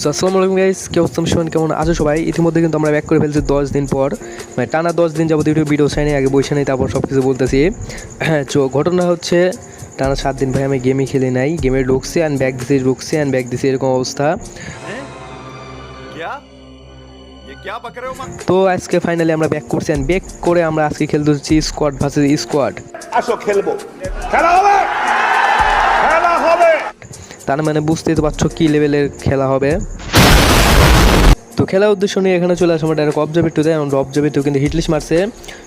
So আসসালামু আলাইকুম guys কি অবস্থা শুনুন কেমন আছো সবাই? ইতিমধ্যে কিন্তু আমরা ব্যাক করে ফেলছি দশ দিন পর। মানে টানা দশ দিন যাবতীয় ভিডিও চাই আগে বসে নেই তারপর সব কিছু বলতেছি। হ্যাঁ চো ঘটনা হচ্ছে টানা সাত দিন ভাই আমি গেমই খেলে নাই। গেমে ঢুকছি অ্যান্ড ব্যাগ দিছি ঢুকছি অ্যান্ড ব্যাগ দিছি এরকম অবস্থা। তো আজকে ফাইনালি আমরা ব্যাক করছি অ্যান্ড ব্যাক করে আমরা আজকে খেলতেছি স্কোয়াড ভার্সেস স্কোয়াড আসো খেলব। খেলা হবে! তার মানে বুঝতেই তো পারছ কী লেভেলের খেলা হবে। তো খেলার উদ্দেশ্য নিয়ে এখানে চলে আসে আমার ডাইরেক্ট এবং টু কিন্তু হিটলিস্ট মারছে।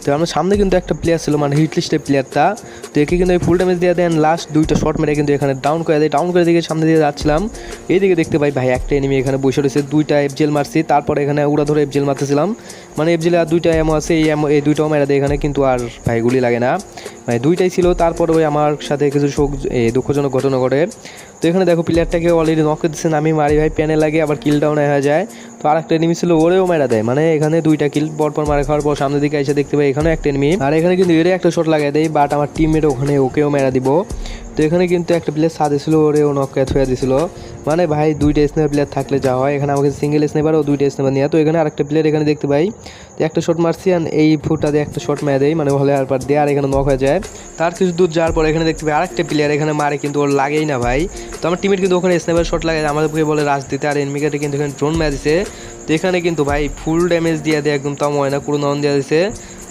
তো আমার সামনে কিন্তু একটা প্লেয়ার ছিল মানে হিটলিস্টের প্লেয়ারটা তো একে কিন্তু ফুল ড্যামেজ দিয়ে দেন লাস্ট দুইটা শট মেরে কিন্তু এখানে ডাউন করে দেয়। ডাউন করে দিকে সামনে দিয়ে যাচ্ছিলাম। এইদিকে দেখতে পাই, ভাই, একটা এনিমি এখানে বসে রয়েছে, দুইটা এফজেল মারছি। তারপরে এখানে উড়া ধরে এফজেল মারতেছিলাম। মানে এফজেলে আর দুইটা এমও আছে, এই এমও এই দুইটাও মেরা দেয় এখানে, কিন্তু আর, ভাই, গুলি লাগে না। মানে দুইটাই ছিল, তারপরে ওই আমার সাথে কিছু শোক দুঃখজনক ঘটনা ঘটে। তো এখানে দেখো প্লেয়ারটাকে অলরেডি নক দিচ্ছেন আমি মারি, ভাই প্যানে লাগে, আবার কিল ডাউন হয়ে যায়। তো আর একটা এনিমি ছিল, ওরেও মেরা দেয়। মানে এখানে দুইটা কিল পরপর মারা খাওয়ার পর সামনের দিকে এসে দেখতে পাই এখানেও একটা এনিমি আর এখানে কিন্তু এরে একটা শট লাগাই দেয় বাট আমার টিমমেট ওখানে ওকেও মেরা দিব। তো এখানে কিন্তু একটা প্লেয়ার সাদে ছিল, ওরেও নক থুয়া দিছিল। মানে ভাই, দুইটা স্নেপার প্লেয়ার থাকলে যা হয়। এখানে আমাকে সিঙ্গেল স্নেপার ও দুইটা স্নেপার নিয়ে। তো এখানে আরেকটা প্লেয়ার এখানে দেখতে পাই। তো একটা শট মারছি আর এই ফুটটা দিয়ে একটা শট মেরে দেয়। মানে হলে আর পার দিয়ে আর এখানে নক হয়ে যায়। তার কিছু দূর যাওয়ার পর এখানে দেখতে পাই আরেকটা প্লেয়ার এখানে মারে, কিন্তু ওর লাগেই না ভাই। তো আমার টিমের কিন্তু ওখানে স্নেপার শট লাগে আমাদেরকে বলে রাজ দিতে। আর এনমিকাতে কিন্তু এখানে ড্রোন মেরে দিছে। তো এখানে কিন্তু ভাই ফুল ড্যামেজ দিয়ে দেয়। একদম তাও হয় না কোনো নন দেওয়া দিছে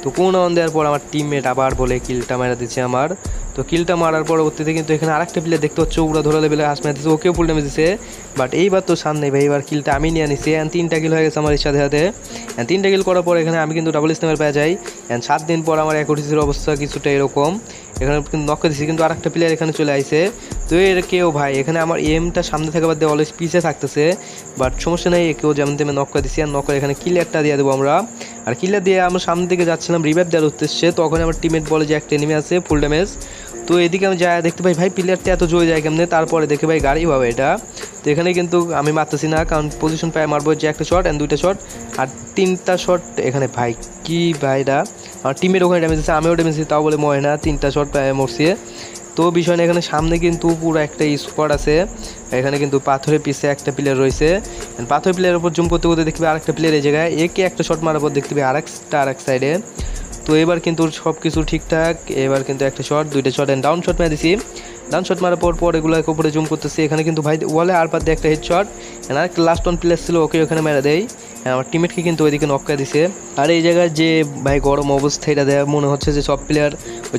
তো কোনো রাউন্ড দেওয়ার পর আমার টিমমেট আবার বলে কিলটা মারা দিচ্ছে আমার। তো কিলটা মারার পরবর্তীতে কিন্তু এখানে আরেকটা প্লেয়ার দেখতে হচ্ছে ওরা ধরা লেভেলে হাস মেরে দিচ্ছে ওকেও ফুল ড্যামেজ দিচ্ছে বাট এইবার তো সামনে, ভাই এবার কিলটা আমি নিয়ে নিছি অ্যান্ড তিনটা কিল হয়ে গেছে আমার এর সাথে সাথে। অ্যান্ড তিনটা কিল করার পর এখানে আমি কিন্তু ডাবল স্নেমের পেয়ে যাই। অ্যান্ড সাত দিন পর আমার একটিসির অবস্থা কিছুটা এরকম। এখানে কিন্তু নক দিছি কিন্তু আরেকটা প্লেয়ার এখানে চলে আইছে। তো এর কেউ ভাই, এখানে আমার এমটা সামনে থেকে বাদ দিয়ে অলওয়েজ পিছে থাকতেছে। বাট সমস্যা নেই, কেউ যেমন তেমন নক করে আর নক করে এখানে কিলিয়ারটা দিয়ে দেবো আমরা। আর কিলার দিয়ে আমরা সামনে দিকে যাচ্ছিলাম রিভাইভ দেওয়ার উদ্দেশ্যে তখন আমার টিমেট বলে যে একটা এনিমি আছে ফুল ড্যামেজ তো এদিকে আমি যা দেখতে পাই, ভাই প্লেয়ারটা এত জোরে যায় কেমনে? তারপরে দেখে ভাই গাড়ি পাবে এটা। তো এখানে কিন্তু আমি মারতেছি না, কারণ পজিশন পায় মারবো যে একটা শট অ্যান্ড দুইটা শট আর তিনটা শট এখানে, ভাই কি ভাইরা আমার টিমের ওখানে ড্যামেজ আছে আমিও ড্যামেজ তাও বলে মরে না তিনটা শট পায় মরছে। তো বিষয় না, এখানে সামনে কিন্তু পুরো একটা স্কোয়াড আছে। এখানে কিন্তু পাথরের পিছে একটা প্লেয়ার রয়েছে। পাথরের প্লেয়ারের উপর জুম করতে করতে দেখতে পাবে আরেকটা প্লেয়ার এই জায়গায়, একে একটা শট মারার পর দেখতে পাবে আরেকটা আরেক সাইডে তো এবার কিন্তু সব কিছু ঠিকঠাক, এবার কিন্তু একটা শট দুইটা শট অ্যান্ড ডাউন শট মেরে দিছি। ডাউন শট মারার পর পর এগুলোকে উপরে জুম করতেছি। এখানে কিন্তু ভাই ওয়ালে আর দিয়ে একটা হেড শট অ্যান্ড আরেকটা লাস্ট ওয়ান প্লেয়ার ছিল, ওকে ওখানে মেরে দেয় আমার টিমমেটকে কিন্তু ওইদিকে নক্কা দিছে। আর এই জায়গায় যে ভাই গরম অবস্থা, এটা দেয় মনে হচ্ছে যে সব প্লেয়ার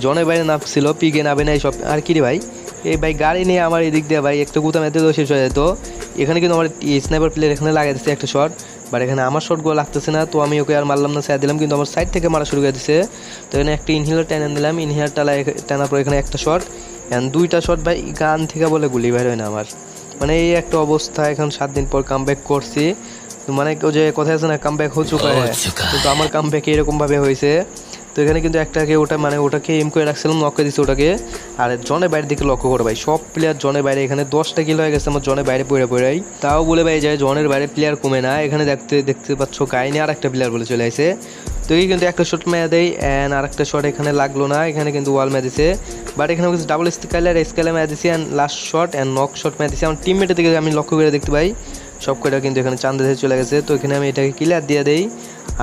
জনের বাইরে নামছিল পিগে নামে নাই সব। আর কি রে ভাই? এই ভাই গাড়ি নিয়ে আমার এদিক দিয়ে ভাই, একটা গুতাম এতে তো শেষ হয়ে যেত। এখানে কিন্তু আমার স্নাইপার প্লেয়ার এখানে লাগাই দিচ্ছে একটা শট বাট এখানে আমার শটগুলো লাগতেছে না, তো আমি ওকে আর মারলাম না স্যার দিলাম, কিন্তু আমার সাইড থেকে মারা শুরু করে দিছে। তো এখানে একটা ইনহেলার টেনে দিলাম ইনহেলার টালা টানার পর এখানে একটা শট অ্যান্ড দুইটা শট ভাই গান থেকে বলে গুলি বের হয় না আমার। মানে এই একটা অবস্থা, এখন সাত দিন পর কাম ব্যাক করছি। মানে ওই যে কথা আছে না কাম ব্যাক হো চুকা হ্যাঁ কিন্তু আমার কাম ব্যাক এরকম ভাবে হয়েছে। তো এখানে কিন্তু একটাকে ওটা মানে ওটাকে এম করে রাখছিলাম নকে দিচ্ছে ওটাকে। আর জনের বাইরের দিকে লক্ষ্য করে ভাই সব প্লেয়ার জনের বাইরে এখানে দশটা কিলো হয়ে গেছে আমার জনের বাইরে পড়ে পড়াই তাও বলে ভাই যায় জনের বাইরে প্লেয়ার কমে না এখানে দেখতে দেখতে পাচ্ছ গাইনি আর একটা প্লেয়ার বলে চলে আসে। তো এই কিন্তু একটা শট মেয়ে দেয় অ্যান্ড আর একটা শট এখানে লাগল না এখানে কিন্তু ওয়াল মেয়ে দিছে। বাট এখানে কিছু ডাবল স্কেলার স্কেলার মেয়ে দিছি and last shot and knock shot মেয়ে দিছি। আমার টিমমেটের দিকে আমি লক্ষ্য করে দেখতে পাই। সব কয়টা কিন্তু এখানে চান্দে থেকে চলে গেছে। তো এখানে আমি এটাকে ক্লিয়ার দিয়ে দেই।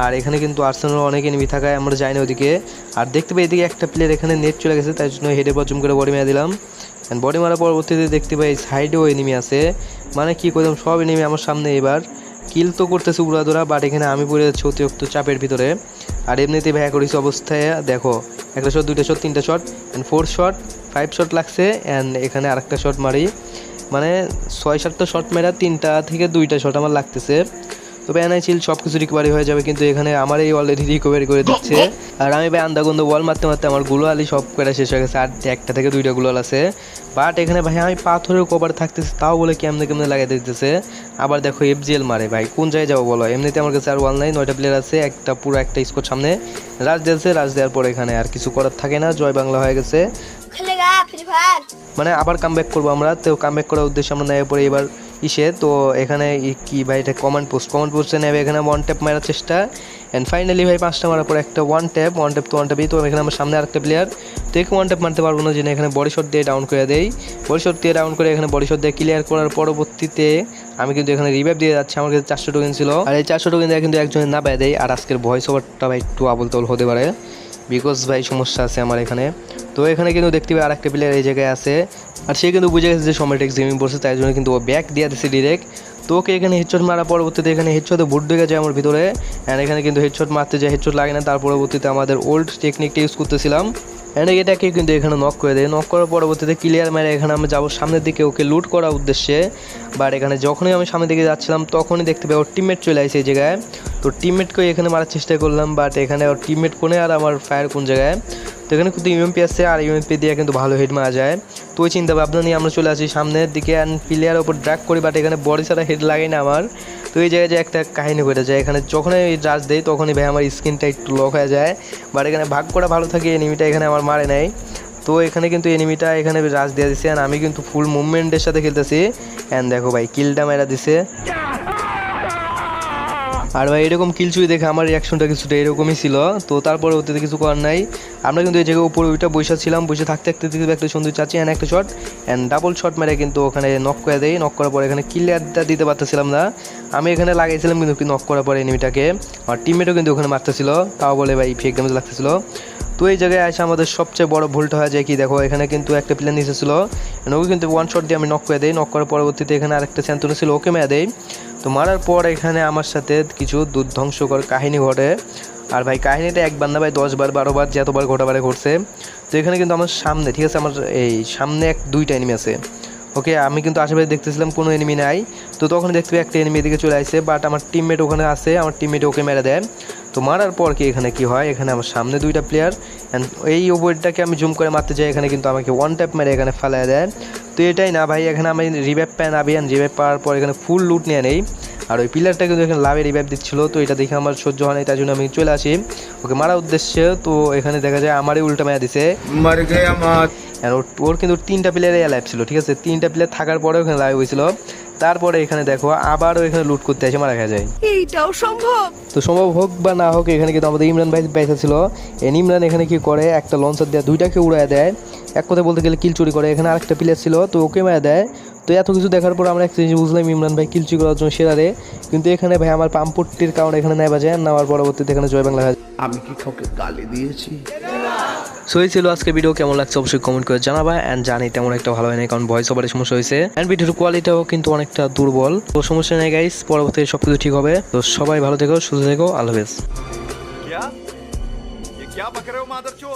আর এখানে কিন্তু আর্সেনাল অনেক এনিমি থাকায় আমরা যাই না ওদিকে। আর দেখতে পাই এদিকে একটা প্লেয়ার এখানে নেট চলে গেছে, তাই জন্য হেডে পচম করে বডি মেরে দিলাম। অ্যান্ড বডি মারার পরবর্তীতে দেখতে পাই সাইডেও এনিমি আছে। মানে কি করলাম সব এনিমি আমার সামনে এবার। কিল তো করতেছে উড়াদোড়া বাট এখানে আমি পড়ে যাচ্ছি অতিরিক্ত চাপের ভিতরে। আর এমনিতে ভ্যা করেছি অবস্থায়, দেখো, একটা শট দুইটা শট তিনটা shot and four shot five shot লাগছে অ্যান্ড এখানে আরেকটা শট মারি। মানে ছয় সাতটা শট মেরা তিনটা থেকে দুইটা শট আমার লাগতেছে। তবে এনআই চিল সব কিছু রিকভারি হয়ে যাবে, কিন্তু এখানে আমার এই অলরেডি রিকভারি করে দিচ্ছে। আর আমি ভাই আন্দাগন্ধ বল মারতে মারতে আমারগুলো আলি সব কটা শেষ হয়ে গেছে, আর একটা থেকে দুইটা গুলো আছে। বাট এখানে ভাই আমি পাথরের কভার থাকতেছে, তাও বলে কেমনে কেমনে লাগাই দিতেছে। আবার দেখো এফজিএল মারে ভাই, কোন জায়গায় যাব বলো? এমনিতে আমার কাছে আর ওয়াল নাই, নয়টা প্লেয়ার আছে, একটা পুরো একটা স্কোর সামনে। রাজ দিয়েছে রাজ দেওয়ার পর এখানে আর কিছু করার থাকে না, জয় বাংলা হয়ে গেছে। মানে আবার কাম ব্যাক করব আমরা। তো কাম ব্যাক করার উদ্দেশ্যে আমরা নেওয়ার পরে এবার ইসে, তো এখানে কি ভাই, এটা কমান্ড পোস্ট কমান্ড পোস্টে নেবে এখানে ওয়ান ট্যাপ মারার চেষ্টা। অ্যান্ড ফাইনালি ভাই, পাঁচটা মারার পর একটা ওয়ান ট্যাপ ওয়ান ট্যাপ তো ওয়ান ট্যাপই তো এখানে আমার সামনে আরেকটা প্লেয়ার তো একে ওয়ান ট্যাপ মারতে পারব না যে এখানে বডি শট দিয়ে ডাউন করে দেই। বডি শট দিয়ে ডাউন করে এখানে বডি শট দিয়ে ক্লিয়ার করার পরবর্তীতে আমি কিন্তু এখানে রিভাইভ দিয়ে যাচ্ছি। আমার কাছে চারশো টোকেন ছিল। আর এই চারশো টোকেন দিয়ে কিন্তু একজনের না পায় দেয় আর আজকের ভয়েস ওভারটা ভাই একটু আবল তল হতে পারে। বিকজ ভাই, সমস্যা আছে আমার এখানে। তো এখানে কিন্তু দেখতে পাই আরেকটা প্লেয়ার এই জায়গায় আছে। আর সে কিন্তু বুঝে গেছে যে সমেটেক জিমিং পড়ছে, তাই জন্য কিন্তু ও ব্যাক দিয়ে দিচ্ছে ডিরেক্ট তো ওকে এখানে হেডশট মারা পরবর্তীতে এখানে হেডশটে বুট ঢুকে যায় আমার ভিতরে। অ্যান্ড এখানে কিন্তু হেডশট মারতে যায় হেডশট লাগে না, তার পরবর্তীতে আমাদের ওল্ড টেকনিকটা ইউজ করতেছিলাম। অ্যান্ড এটাকে কিন্তু এখানে নক করে দেয়। নক করার পরবর্তীতে ক্লিয়ার মেরে এখানে আমি যাব সামনের দিকে ওকে লুট করার উদ্দেশ্যে। বাট এখানে যখনই আমি সামনের দিকে যাচ্ছিলাম, তখনই দেখতে পাই ওর টিমমেট চলে আসে এই জায়গায়। তো টিমমেটকে এখানে মারার চেষ্টা করলাম বাট এখানে ওর টিমমেট কোনে আর আমার ফায়ার কোন জায়গায়? তো এখানে কিন্তু ইউএমপি আসছে, আর ইউএমপি দিয়ে কিন্তু ভালো হেড মারা যায়। তো ওই চিন্তা ভাবনা নিয়ে আমরা চলে আসি সামনের দিকে অ্যান্ড প্লেয়ার ওপর ড্রাগ করি বাট এখানে বডি ছাড়া হেড লাগে না আমার। তো এই জায়গায় যে একটা কাহিনী ঘটে যায়, এখানে যখনই রাজ দেয় তখনই ভাই আমার স্কিনটা একটু লক হয়ে যায়। বাট এখানে ভাগ করা ভালো থাকে এনিমিটা এখানে আমার মারে নেয় তো এখানে কিন্তু এনিমিটা এখানে রাজ দিয়ে দিছে অ্যান্ড আমি কিন্তু ফুল মুভমেন্টের সাথে খেলতেছি। অ্যান্ড দেখো ভাই কিলটা মেরা দিছে। আর ভাই, এরকম কিলচুই দেখে আমার রিয়াকশনটা কিছুটা এরকমই ছিল। তো তারপরে ওতে কিছু করার নাই। আমরা কিন্তু এই জায়গায় উপরে ওইটা বসে ছিলাম, বসে থাকতে থাকতে দেখতে একটা সুন্দর চাচি অ্যান্ড একটা শট অ্যান্ড ডাবল শট মেরে কিন্তু ওখানে নক করে দেয়। নক করার পরে এখানে ক্লিয়ারটা দিতে পারতেছিলাম না। আমি এখানে লাগাইছিলাম কিন্তু নক করার পরে এনিমিটাকে আর টিমমেটও কিন্তু ওখানে মারতেছিল, তাও বলে ভাই ফেক ড্যামেজ লাগতেছিল। তো এই জায়গায় আসে আমাদের সবচেয়ে বড় ভুলটা হয় যায় কি দেখো, এখানে কিন্তু একটা প্লেন নিচে ওকে কিন্তু ওয়ান শট দিয়ে আমি নক করে দিই। নক করার পরবর্তীতে এখানে আরেকটা স্যান্তনো ছিল, ওকে মেরে দেয় তো মারার পর এখানে আমার সাথে কিছু দুর্ধ্বংসকর কাহিনী ঘটে। আর ভাই, কাহিনীটা একবার না ভাই দশবার বারোবার যতবার ঘটাবারে ঘটছে। তো এখানে কিন্তু আমার সামনে, ঠিক আছে, আমার এই সামনে এক, দুইটা এনিমি আছে। ওকে আমি কিন্তু আশেপাশে দেখতেছিলাম কোনো এনিমি নাই। তো তখন দেখতে পাই একটা এনিমি এদিকে চলে আসছে বাট আমার টিমমেট ওখানে আছে, আমার টিমমেট ওকে মেরে দেয়। তো মারার পর কি এখানে কি হয়? এখানে আমার সামনে দুইটা প্লেয়ার অ্যান্ড এই ওভারটাকে আমি জুম করে মারতে যাই, এখানে কিন্তু আমাকে ওয়ান ট্যাপ মেরে এখানে ফেলায় দেয়। তো এটাই না ভাই এখানে আমি রিভাইভ প্যান আবিয়ান রিভাইভ পাওয়ার পর এখানে ফুল লুট নিয়ে নেই। আর ওই পিলারটা কিন্তু এখানে লাভে রিভাইভ দিচ্ছিল তো এটা দেখে আমার সহ্য হয় নাই তার জন্য আমি চলে আসি। ওকে মারার উদ্দেশ্যে তো এখানে দেখা যায় আমারই উল্টা মেয়া দিছে। ওর কিন্তু তিনটা প্লেয়ারে লাইভ ছিল ঠিক আছে? তিনটা প্লেয়ার থাকার পরেও এখানে লাইভ হয়েছিল। তারপরে এখানে দেখো আবারও এখানে লুট করতে এসে মারা খেয়ে যায়। এইটাও সম্ভব? তো সম্ভব হোক বা না হোক এখানে কিন্তু আমাদের ইমরান ভাই বেঁচে ছিল। ইমরান এখানে কি করে? একটা লঞ্চার দেয় দুইটাকে উড়ায় দেয়। এক কথা বলতে গেলে কিল চুরি করে। এখানে আরেকটা প্লেয়ার ছিল তো ওকে মারা দেয়। তো এত কিছু দেখার পর আমরা একটা জিনিস বুঝলাম ইমরান ভাই কিল চুরি করার জন্য সেরা রে। কিন্তু এখানে ভাই আমার পাম্পট্টির কারণে এখানে নেওয়া যায় নেওয়ার পরবর্তীতে এখানে জয় বাংলা হয়ে আমি কি কাউকে গালি দিয়েছি? সো এই ছিল আজকে ভিডিও কেমন লাগছে অবশ্যই কমেন্ট করে জানাবা। অ্যান্ড জানি তেমন একটা ভালো হয় না কারণ ভয়েস ওভারের সমস্যা হয়েছে। অ্যান্ড ভিডিওর কোয়ালিটিও কিন্তু অনেকটা দুর্বল। তো সমস্যা নেই গাইস পরবর্তীতে সব কিছু ঠিক হবে। তো সবাই ভালো থেকো সুস্থ থেকো। আল্লাহ হাফেজ।